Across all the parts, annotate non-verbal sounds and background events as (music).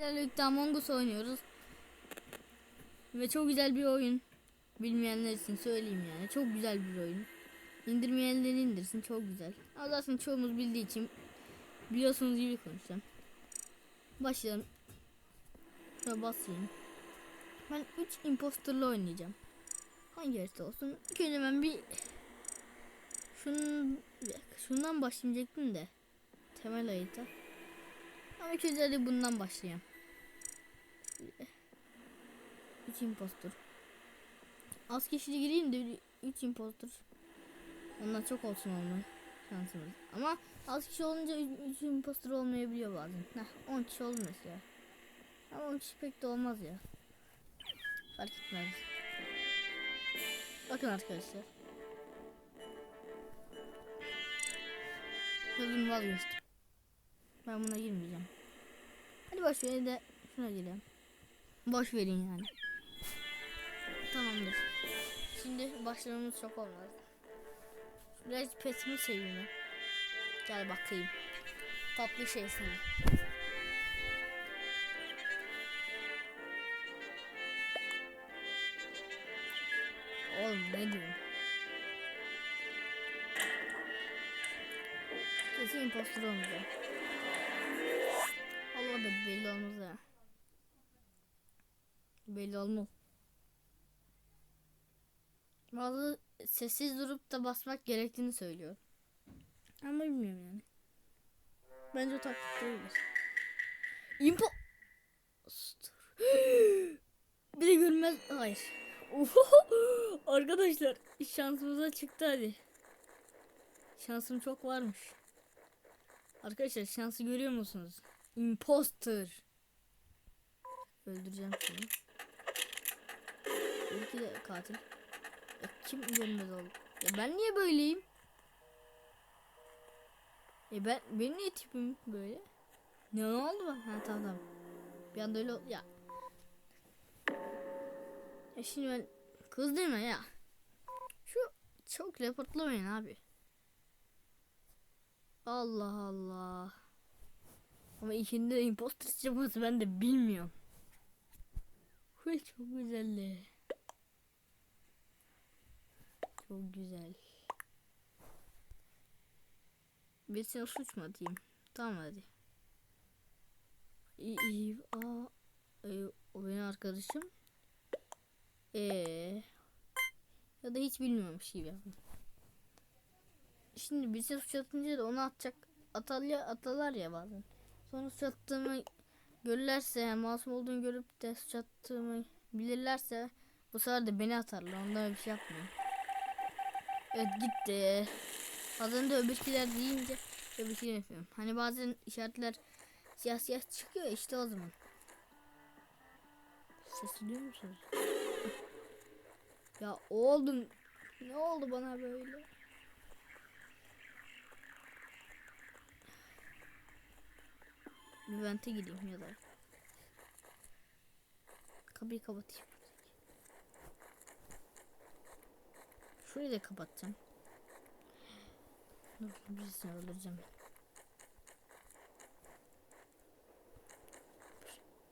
Birlikte Among Us oynuyoruz. Ve çok güzel bir oyun. Bilmeyenler için söyleyeyim yani. Çok güzel bir oyun. İndirmeyenler indirsin çok güzel. Ama çoğumuz bildiği için biliyorsunuz gibi konuşacağım. Başlayalım. Şöyle basayım. Ben 3 imposterla oynayacağım. Hangi harita olsun? İlk önce ben bir şunun, şundan başlayacaktım da. Temel harita. Ama ilk önce bundan başlayayım. 3 impostor. Az kişili gireyim de 3 impostor. Ondan çok olsun olma şansımız. Ama az kişi olunca 3 impostor olmayabiliyor bazen. Heh, 10 kişi oldu mesela. Ama 10 kişi pek de olmaz ya. Fark etmez. Bakın arkadaşlar. Sözüm vazgeçtim. Ben buna girmeyeceğim. Hadi verin de şuna girelim. Boş verin yani. Tamamdır. Şimdi başlamamız çok olmaz. Biraz petimi seveyim. Gel bakayım. Tatlı şey seni. Oğlum ne diyorsun? Kesin impostor olmayacak. Allah da belli olmaz ha. Belli olmaz. Bazı sessiz durup da basmak gerektiğini söylüyor. Ama bilmiyorum yani. Bence o taktik değildir. Impo... (gasps) Bir de görmez... Hayır. (laughs) Arkadaşlar şansımıza çıktı hadi. Şansım çok varmış. Arkadaşlar şansı görüyor musunuz? Imposter. Öldüreceğim seni. Belki de katil. Ya kim görmez oldu? Ya ben niye böyleyim? E ben benim niye tipim böyle? Ne oldu bak? Ha tamam tamam. Bir anda öyle oldu ya. Ya şimdi ben kız değil mi ya? Şu çok reportlamayın abi. Allah Allah. Ama ikinde de imposter çıkması ben de bilmiyorum. Çok güzeldi. Çok güzel. Birisine suç mu? Tamam hadi. İyi iyi. Aa, e, o benim arkadaşım. Ee, ya da hiç bilmiyormuş gibi yapın. Şimdi birisine suç atınca da onu atacak atalya atalar ya bazen. Sonra suç attığımı görürlerse yani masum olduğunu görüp de suç attığımı bilirlerse bu sefer de beni atarlar. Ondan bir şey yapmıyorum. Evet gitti. Az önce öbürkiler deyince öbürkiler yapıyorum. Hani bazen işaretler siyah siyah çıkıyor işte o zaman. Sesi duyuyor musunuz? ya oğlum ne oldu bana böyle? Bir vente gideyim ya da. Kapıyı kapatayım. Şurayı da kapatacağım. Dur birisini öldüreceğim.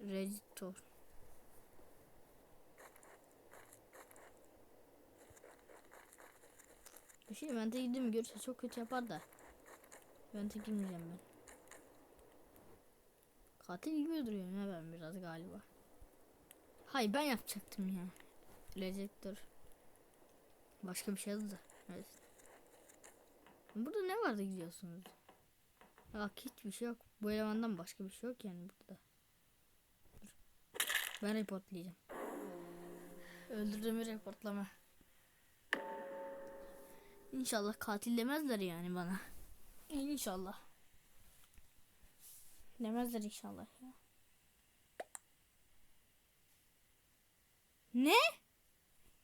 Reditor. Bir şey vente gideyim görürse çok kötü yapar da. Vente girmeyeceğim ben. Katil gibi duruyorum ya ben biraz galiba. Hayır ben yapacaktım ya. Rejector. Başka bir şey yazdı da. Evet. Burada ne vardı gidiyorsunuz? Bak hiçbir şey yok. Bu elemandan başka bir şey yok yani burada. Dur. Ben reportlayacağım. Öldürdüğümü reportlama. İnşallah katil demezler yani bana. İnşallah. Demezler inşallah ya. Ne?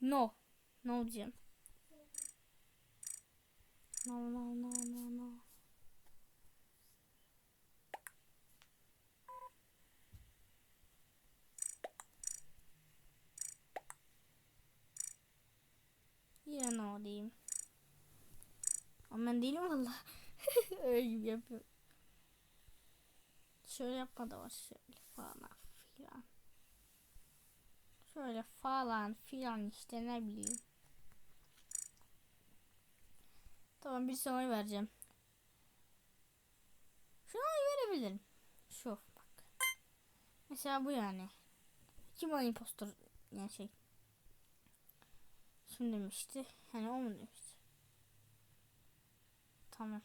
No. Ne olacağım? No no no no no. Yine no diyeyim. Ama ben değilim valla. (laughs) Öyle gibi yapıyorum. Şöyle yapma da var şöyle falan. Şöyle falan filan işte ne bileyim. Tamam bir oy vereceğim. Şuna verebilirim. Şu bak. Mesela bu yani. Kim o impostor yani şey. Kim demişti? Yani o mu demişti? Tamam.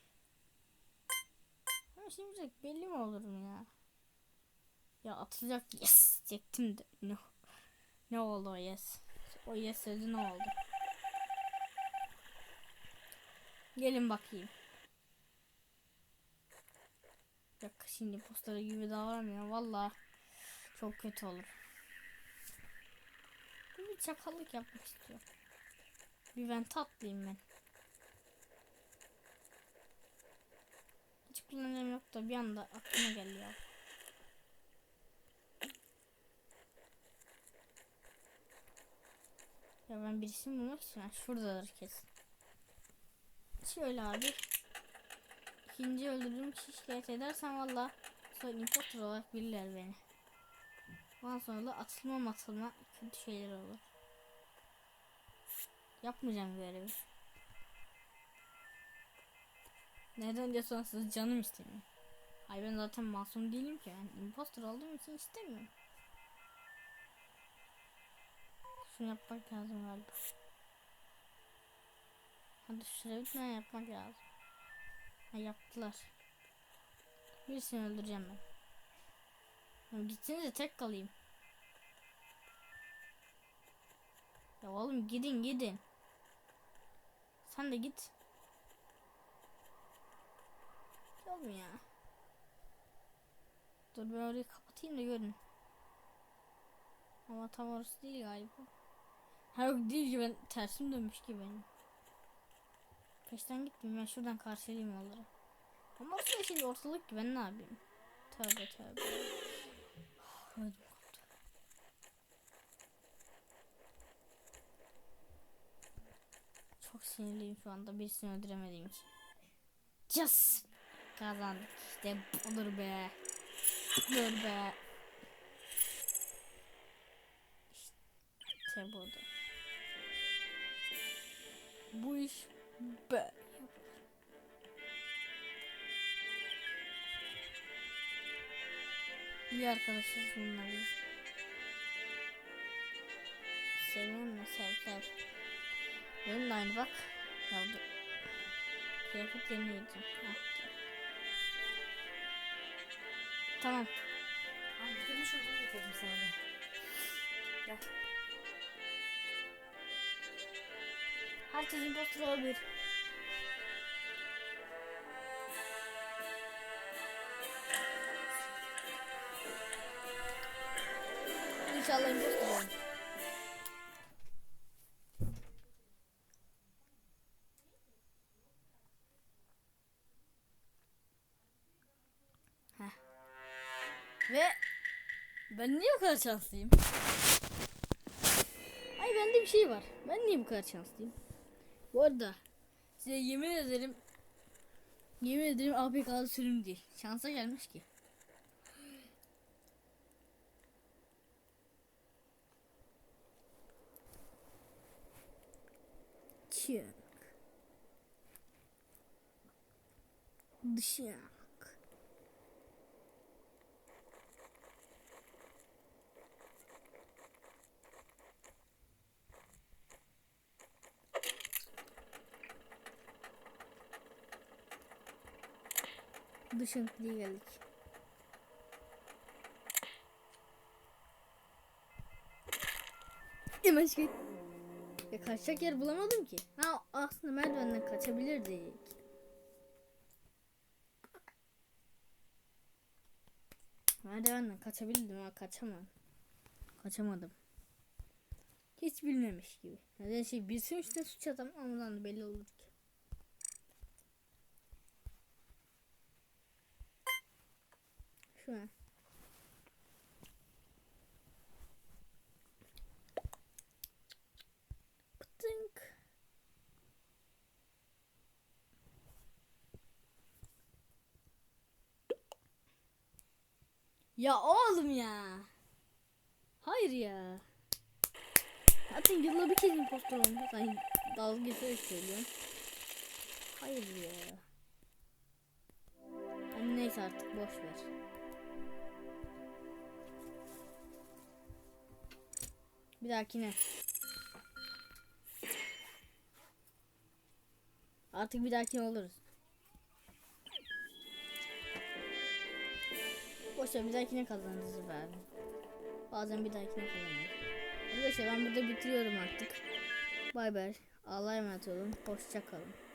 Ama şimdi belli mi olur mu ya? Ya atılacak yes diyecektim de. No. Ne oldu o yes? O yes sözü ne oldu? Gelin bakayım. Yok şimdi postları gibi davranmıyor. Valla çok kötü olur. Bir çakallık yapmak istiyor. Bir ben tatlıyım ben. Hiç kullanacağım yok da bir anda aklıma geldi ya. Ya ben birisini bulmak için şuradadır kesin. Şöyle abi. İkinci öldürdüğüm kişi şikayet edersen valla sonra imposter olarak bilirler beni. Ondan sonra da atılma atılma kötü şeyler olur. Yapmayacağım böyle bir. Neden önce sonrasında canım istemiyor. Ay ben zaten masum değilim ki. Yani imposter olduğum için istemiyorum. Şunu yapmak lazım galiba. Hadi bir tane yapmak lazım. Ha yaptılar. Birisini öldüreceğim ben. Ya gitsenize tek kalayım. Ya oğlum gidin gidin. Sen de git. Yok ya? Dur ben orayı kapatayım da görün. Ama tam orası değil galiba. Ha yok değil ki ben tersim dönmüş ki benim. Peşten gittim ben şuradan karşılayayım onları. Ama aslında şimdi ortalık ki ben ne yapayım? Tövbe tövbe. Koptu. Çok sinirliyim şu anda birisini öldüremediğim için. Yes! Kazandık işte olur be. Dur be. İşte burada. Bu iş be. İyi arkadaşız bunlar. ya. Seviyor musun? Sev sev. Benim de aynı bak. Ya dur. Kıyafet yeni yedim. Heh. Tamam. Ay bir şuradan getirdim sana. Gel. Herkes impostor olabilir. İnşallah impostor olur. Ve ben niye bu kadar şanslıyım? Ay bende bir şey var. Ben niye bu kadar şanslıyım? Bu arada size yemin ederim yemin ederim APK'lı sürüm değil. Şansa gelmiş ki. Çık. Dışak. Diye geldik. Hemen. Ya kaçacak yer bulamadım ki. Ha aslında merdivenden kaçabilirdik. Merdivenden kaçabildim ama kaçamam. Kaçamadım. Hiç bilmemiş gibi. Neden şey bilsin işte suç adam ondan da belli olur Pıtınk. Ya oğlum ya. Hayır ya. Zaten yılda bir kez impostor olmuş. Sen dalga geçerek söylüyorsun. Hayır ya. Hani neyse artık boş ver. Bir dahakine. Artık bir dahakine oluruz. Boşver bir dahakine kazanırız be. Bazen bir dahakine kazanırız. Arkadaşlar ben burada bitiriyorum artık. Bay bay. Allah'a emanet olun. Hoşça kalın.